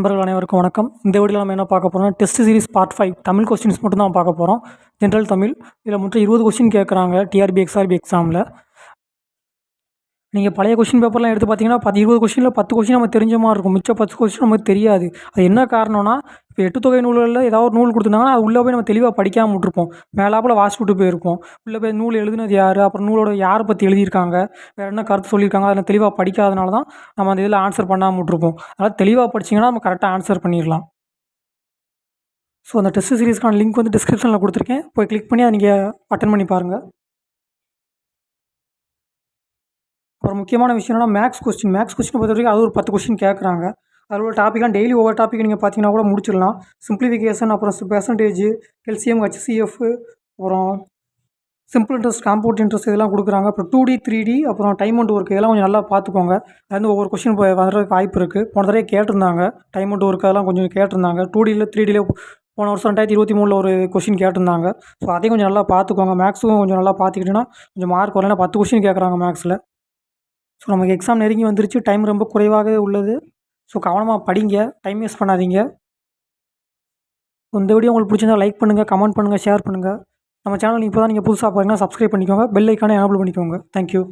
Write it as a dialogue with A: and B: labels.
A: நண்பர்கள் அனைவருக்கும் வணக்கம். இந்த வீடியோவில் நம்ம என்ன பார்க்க போகிறோம்னா test series part five Tamil questions மட்டும் தான் பார்க்க போகிறோம் ஜென்ரல் தமிழ் இதில் மொத்தம் இருபது கொஸ்டின் கேட்குறாங்க டிஆர்பி எக்ஸ்ஆர்பி எக்ஸாமில் நீங்கள் பழைய கொஸ்டின் பேப்பர்லாம் எடுத்து பார்த்தீங்கன்னா பத்து இருபது கொஸ்டினில் பத்து கொஸ்டின் நம்ம தெரிஞ்ச மாதிரி இருக்கும். மிச்சம் பத்து கொஸ்டின் நமக்கு தெரியாது. அது என்ன காரணம்னா இப்போ எட்டு தொகை நூல்களில் ஏதாவது ஒரு நூல் கொடுத்துருந்தாங்கன்னா அது உள்ளே போய் நம்ம தெளிவாக படிக்காமல் விட்டுருப்போம். மேலாப்பில் வாசிச்சு விட்டு போயிருப்போம். உள்ளே போய் நூல் எழுதுனது யார்? அப்புறம் நூலோட யாரை பற்றி எழுதியிருக்காங்க? வேறு என்ன கருத்து சொல்லியிருக்காங்க? அதில் தெளிவாக படிக்காதனால தான் நம்ம அந்த இதில் ஆன்சர் பண்ணாமல் விட்ருப்போம் அதனால் தெளிவாக படிச்சிங்கன்னா நம்ம கரெக்டாக ஆன்சர் பண்ணிடலாம். ஸோ அந்த டெஸ்ட் சீரிஸ்க்கான லிங்க் வந்து டிஸ்கிரிப்ஷனில் கொடுத்துருக்கேன். போய் கிளிக் பண்ணி அதை நீங்கள் அட்டன் பண்ணி பாருங்கள் அப்புறம் முக்கியமான விஷயம் என்னன்னா மேக்ஸ் கொஸ்டின் மேக்ஸ் கொஸ்டின் பொறுத்த வரைக்கும் அது ஒரு பத்து கொஸ்டின் கேட்குறாங்க அதில் உள்ள டாப்பிக்லாம் டெய்லி ஒவ்வொரு டாப்பிக் நீங்கள் பார்த்தீங்கன்னா கூட முடிச்சிடலாம். சிம்பிளிஃபிகேஷன் அப்புறம் பெர்சன்டேஜ் எல்சிஎம் ஹெச்சிஎஃப் அப்புறம் சிம்பிள் இன்ட்ரெஸ்ட் காம்பவுண்ட் இன்ட்ரெஸ்ட் இதெல்லாம் கொடுக்குறாங்க. அப்புறம் டூ டி த்ரீ டி அப்புறம் டைம் அண்ட் ஒர்க் இதெல்லாம் கொஞ்சம் நல்லா பார்த்துக்கோங்க அது வந்து ஒவ்வொரு கொஸ்டின் வர்றதுக்கு வாய்ப்பு இருக்குது போன தடவை கேட்டிருந்தாங்க. டைம் அண்ட் ஒர்க் அதெல்லாம் கொஞ்சம் கேட்டிருந்தாங்க. டூ டியில் த்ரீ டியில் போன வருஷம் ரெண்டாயிரத்தி இருபத்தி மூணில் ஒரு கொஸ்டின் கேட்டிருந்தாங்க. ஸோ அதையும் கொஞ்சம் நல்லா பார்த்துக்கோங்க மேக்ஸும் கொஞ்சம் நல்லா பார்த்துக்கிட்டிங்கன்னா கொஞ்சம் மார்க் வரலன்னா பத்து கொஸ்டின் கேட்குறாங்க மேக்ஸில் ஸோ நமக்கு எக்ஸாம் நெருங்கி வந்துருச்சு. டைம் ரொம்ப குறைவாகவே உள்ளது. ஸோ கவனமாக படிங்க. டைம் வேஸ்ட் பண்ணாதீங்க. இந்த வீடியோ உங்களுக்கு பிடிச்சிருந்தா லைக் பண்ணுங்கள் கமெண்ட் பண்ணுங்கள் ஷேர் பண்ணுங்கள் நம்ம சேனல் இப்போ தான் நீங்கள் புதுசாக பாருங்கன்னா சப்ஸ்கிரைப் பண்ணிக்கோங்க. பெல் ஐக்கானே எனபிள் பண்ணிக்கோங்க. Thank you